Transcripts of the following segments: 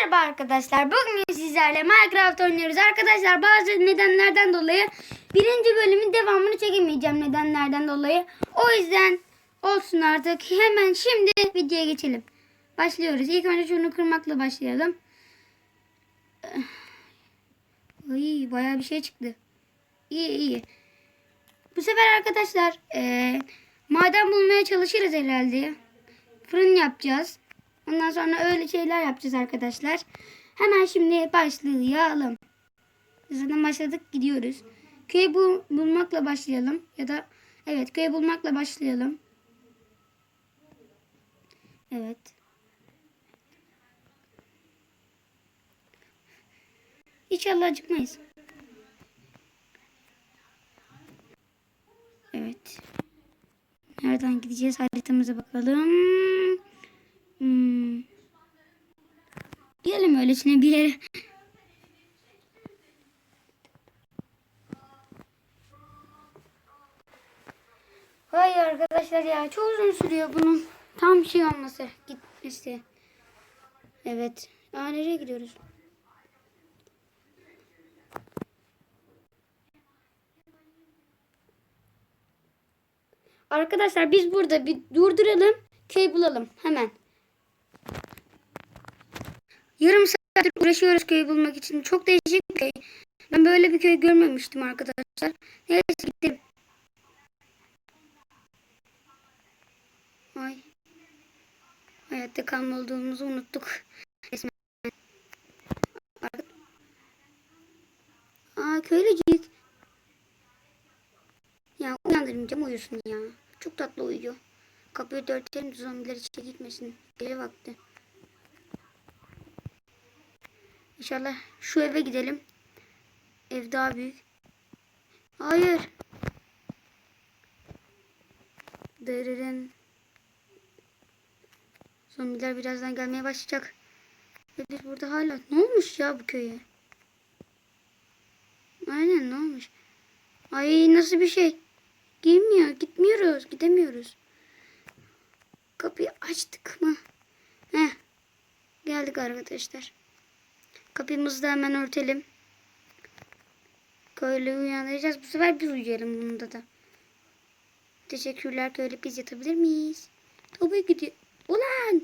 Merhaba arkadaşlar. Bugün sizlerle Minecraft oynuyoruz. Arkadaşlar bazı nedenlerden dolayı birinci bölümün devamını çekemeyeceğim nedenlerden dolayı. O yüzden olsun artık. Hemen şimdi videoya geçelim. Başlıyoruz. İlk önce şunu kırmakla başlayalım. Ay, bayağı bir şey çıktı. İyi iyi. Bu sefer arkadaşlar eee, maden bulmaya çalışırız herhalde. Fırın yapacağız. Ondan sonra öyle şeyler yapacağız arkadaşlar. Hemen şimdi başlayalım. Zaten başladık gidiyoruz. Köyü bul bulmakla başlayalım. Ya da evet köyü bulmakla başlayalım. Evet. İnşallah acıkmayız. Evet. Nereden gideceğiz? Haritamıza bakalım. Hmm. Gidelim öylesine bir yere. Hayır arkadaşlar ya çok uzun sürüyor bunun. Tam şey olması gitmesi. Evet. Aa nereye gidiyoruz? Arkadaşlar biz burada bir durduralım. Köy bulalım hemen. Yarım saattir uğraşıyoruz köyü bulmak için. Çok değişik bir köy. Ben böyle bir köy görmemiştim arkadaşlar. Neyse gidelim. Ay. Hayatta kalma olduğumuzu unuttuk. Resmen. Aa köylücük. Ya uyandırmayacağım uyusun ya. Çok tatlı uyuyor. Kapıyı dörtelim zombiler içeri gitmesin. Gece vakti. İnşallah şu eve gidelim. Ev daha büyük. Hayır. Dırırın. Zombiler birazdan gelmeye başlayacak. Ve biz burada hala... Ne olmuş ya bu köye? Aynen ne olmuş? Ay nasıl bir şey? Girmiyor. Gitmiyoruz. Gidemiyoruz. Kapıyı açtık mı? Heh. Geldik arkadaşlar. Kapımızı da hemen örtelim. Köylü uyandıracağız. Bu sefer biz uyuyalım bunda da. Teşekkürler köylü. Biz yatabilir miyiz? Tabii gidiyor. Ulan!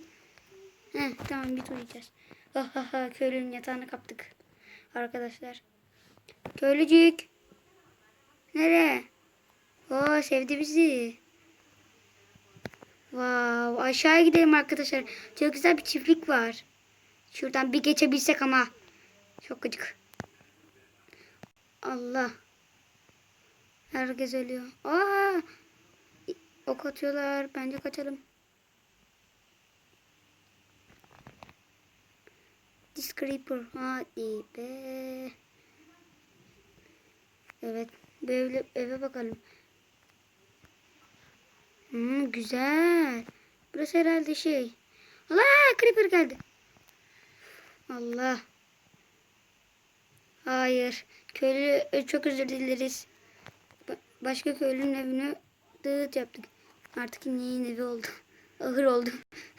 Heh, tamam biz uyuyacağız. Ha ha ha köylünün yatağını kaptık. Arkadaşlar. Köylücük. Nereye? Oo sevdi bizi. Wow, aşağıya gidelim arkadaşlar. Çok güzel bir çiftlik var. Şuradan bir geçebilsek ama. Çok gıcık. Allah. Herkes ölüyor. Aa! Ok atıyorlar. Bence kaçalım. This. Hadi be. Evet. Bu eve bakalım. Hmm, güzel. Burası herhalde şey. Allah creeper geldi. Allah. Hayır. Köylü e, çok özür dileriz. Ba- başka köylünün evine dağıt yaptık. Artık neyin evi oldu. Ahır oldu.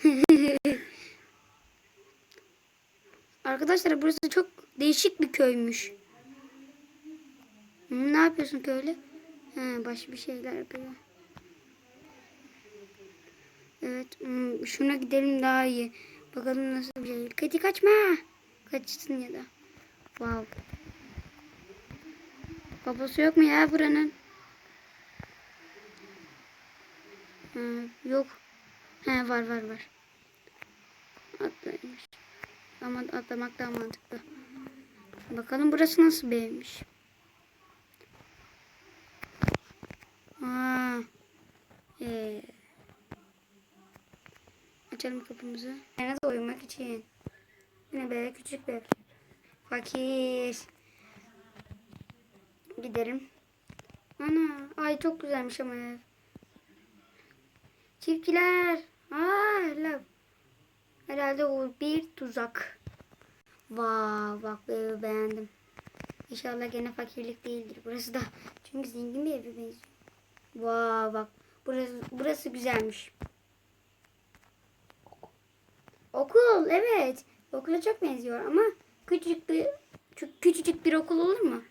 Arkadaşlar burası çok değişik bir köymüş. Ne yapıyorsun köylü? He, başka bir şeyler yapıyor. Evet. Şuna gidelim daha iyi. Bakalım nasıl bir şey. Kedi kaçma. Kaçsın ya da. Wow. Babası yok mu ya buranın? Ha, yok. He var var var. Atlaymış. Ama atlamak daha mantıklı. Bakalım burası nasıl bir evmiş. Aa. Ee. Açalım kapımızı. Nerede uyumak için. Yine böyle küçük bir. Fakir. Gidelim. Ana. Ay çok güzelmiş ama ev. Çiftçiler. Aa. Herhalde o bir tuzak. Vay bak bu evi beğendim. İnşallah gene fakirlik değildir burası da. Çünkü zengin bir eve benziyor. Vay bak burası burası güzelmiş. Okul evet. Okula çok benziyor ama küçücük bir kü- küçücük bir okul olur mu?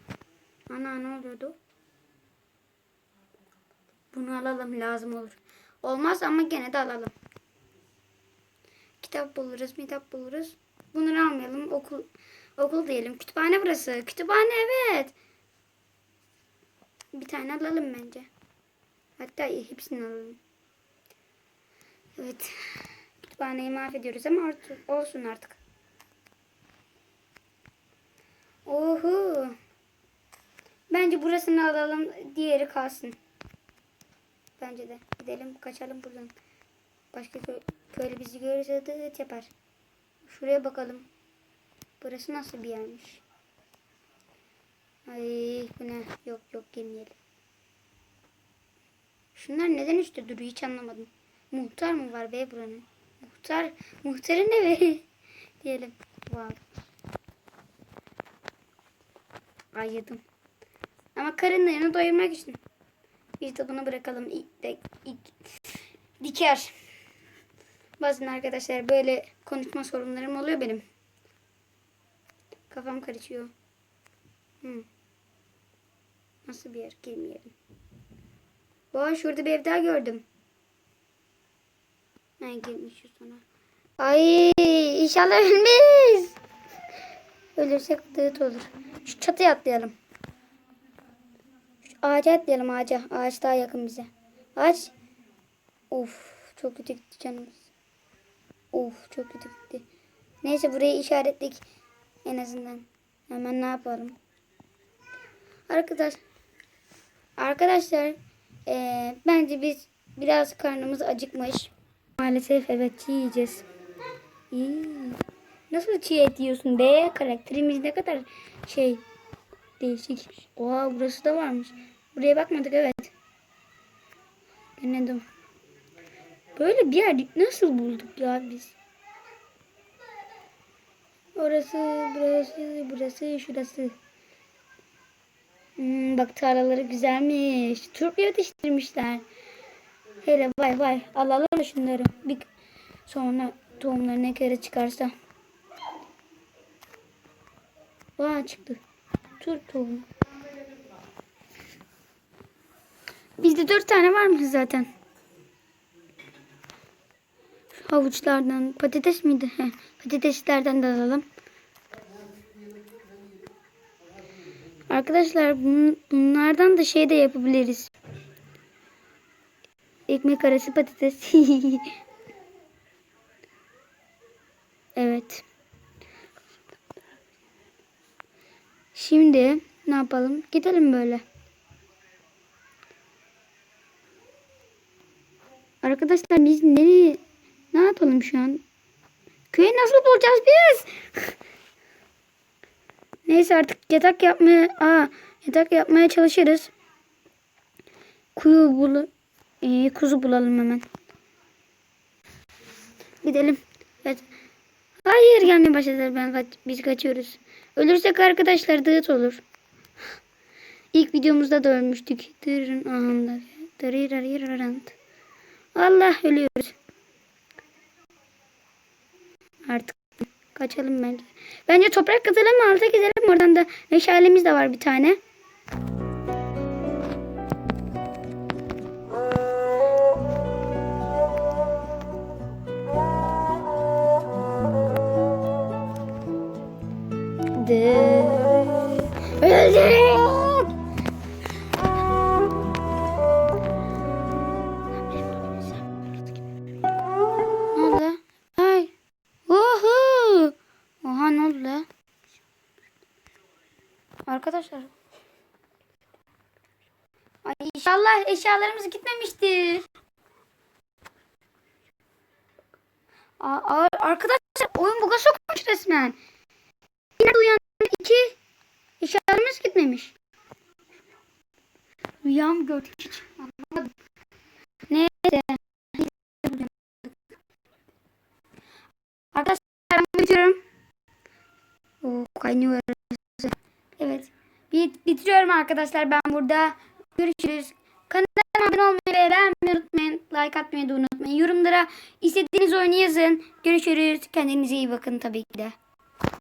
Ana ne oluyordu? Bunu alalım lazım olur. Olmaz ama gene de alalım. Kitap buluruz, kitap buluruz. Bunları almayalım. Okul okul diyelim. Kütüphane burası. Kütüphane evet. Bir tane alalım bence. Hatta hepsini alalım. Evet. Kütüphaneyi mahvediyoruz ama artık, olsun artık. Oho. Bence burasını alalım. Diğeri kalsın. Bence de. Gidelim kaçalım buradan. Başka kö köylü bizi görürse dıt yapar. Şuraya bakalım. Burası nasıl bir yermiş? Ay bu ne? Yok yok girmeyelim. Şunlar neden üstte duruyor hiç anlamadım. Muhtar mı var be buranın? Muhtar, muhtarın evi diyelim. Wow. Ay yedim. Ama karınlarını doyurmak için. De bunu bırakalım. İlk de, ilk, diker. Bazen arkadaşlar böyle konuşma sorunlarım oluyor benim. Kafam karışıyor. Hmm. Nasıl bir yer? Girmeyelim. Oha şurada bir ev daha gördüm. Ha girmişiz sonra. Ay inşallah ölmeyiz. Ölürsek dıt olur. Şu çatıya atlayalım. Şu ağaca atlayalım ağaca. Ağaç daha yakın bize. Ağaç. Of çok kötü gitti canımız. Of çok kötü gitti. Neyse burayı işaretledik. En azından. Hemen ne yapalım? Arkadaş. Arkadaşlar. eee, bence biz biraz karnımız acıkmış. Maalesef evet çiğ yiyeceğiz. İyi. Nasıl çiğ et yiyorsun be? Karakterimiz ne kadar şey değişik. Oha burası da varmış. Buraya bakmadık evet. Denedim. Böyle bir yer nasıl bulduk ya biz? Orası, burası, burası, şurası. Hmm, bak tarlaları güzelmiş. Turp yetiştirmişler. Hele vay vay. Alalım şunları. Bir sonra tohumları ne kere çıkarsa. Vay çıktı. Turp tohumu. Bizde dört tane var mı zaten? Havuçlardan patates miydi? Heh, patateslerden de alalım. Arkadaşlar bun- bunlardan da şey de yapabiliriz. Ekmek arası patates. evet. Şimdi ne yapalım? Gidelim böyle. Arkadaşlar biz nereye ne yapalım şu an? Köyü nasıl bulacağız biz? Neyse artık yatak yapmaya aa, yatak yapmaya çalışırız. Kuyu bul ee, kuzu bulalım hemen. Gidelim. Evet. Hayır gelmeye başladılar. Ben kaç, biz kaçıyoruz. Ölürsek arkadaşlar dağıt olur. İlk videomuzda da ölmüştük. Dırın ahanda. Dırırırırırant. Allah ölüyoruz. Artık kaçalım bence. Bence toprak kazalım alta gidelim. Oradan da meşalemiz de var bir tane. Eşyalarımız gitmemiştir. Aa, arkadaşlar oyun buga sokmuş resmen. Yine uyan iki eşyalarımız gitmemiş. Rüyam gördük hiç anlamadım. Neyse. Arkadaşlar ben bitiriyorum. Oo, kaynıyor. orası. Evet. Bit bitiriyorum arkadaşlar ben burada. Görüşürüz. Abone olmayı ve beğenmeyi unutmayın. Like atmayı da unutmayın. Yorumlara istediğiniz oyunu yazın. Görüşürüz. Kendinize iyi bakın tabii ki de.